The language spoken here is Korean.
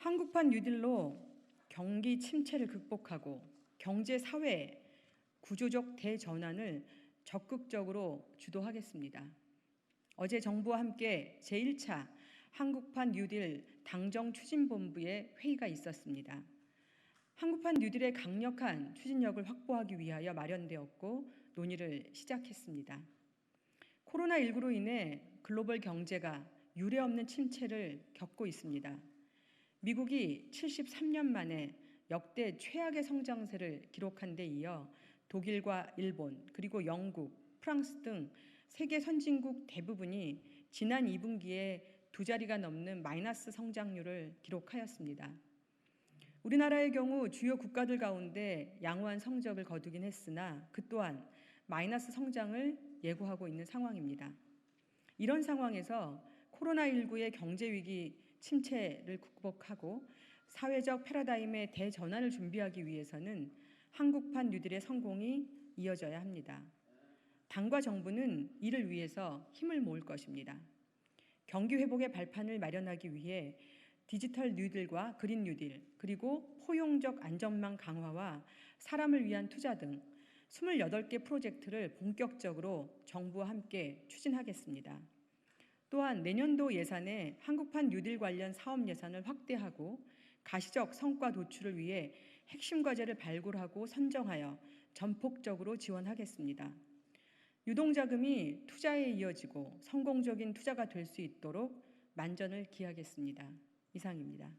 한국판 뉴딜로 경기 침체를 극복하고 경제 사회 구조적 대전환을 적극적으로 주도하겠습니다. 어제 정부와 함께 제1차 한국판 뉴딜 당정 추진본부의 회의가 있었습니다. 한국판 뉴딜의 강력한 추진력을 확보하기 위하여 마련되었고 논의를 시작했습니다. 코로나19로 인해 글로벌 경제가 유례없는 침체를 겪고 있습니다. 미국이 73년 만에 역대 최악의 성장세를 기록한 데 이어 독일과 일본, 그리고 영국, 프랑스 등 세계 선진국 대부분이 지난 2분기에 두 자리가 넘는 마이너스 성장률을 기록하였습니다. 우리나라의 경우 주요 국가들 가운데 양호한 성적을 거두긴 했으나 그 또한 마이너스 성장을 예고하고 있는 상황입니다. 이런 상황에서 코로나19의 경제 위기 침체를 극복하고 사회적 패러다임의 대전환을 준비하기 위해서는 한국판 뉴딜의 성공이 이어져야 합니다. 당과 정부는 이를 위해서 힘을 모을 것입니다. 경기 회복의 발판을 마련하기 위해 디지털 뉴딜과 그린 뉴딜, 그리고 포용적 안전망 강화와 사람을 위한 투자 등 28개 프로젝트를 본격적으로 정부와 함께 추진하겠습니다. 또한 내년도 예산에 한국판 뉴딜 관련 사업 예산을 확대하고 가시적 성과 도출을 위해 핵심 과제를 발굴하고 선정하여 전폭적으로 지원하겠습니다. 유동자금이 투자에 이어지고 성공적인 투자가 될 수 있도록 만전을 기하겠습니다. 이상입니다.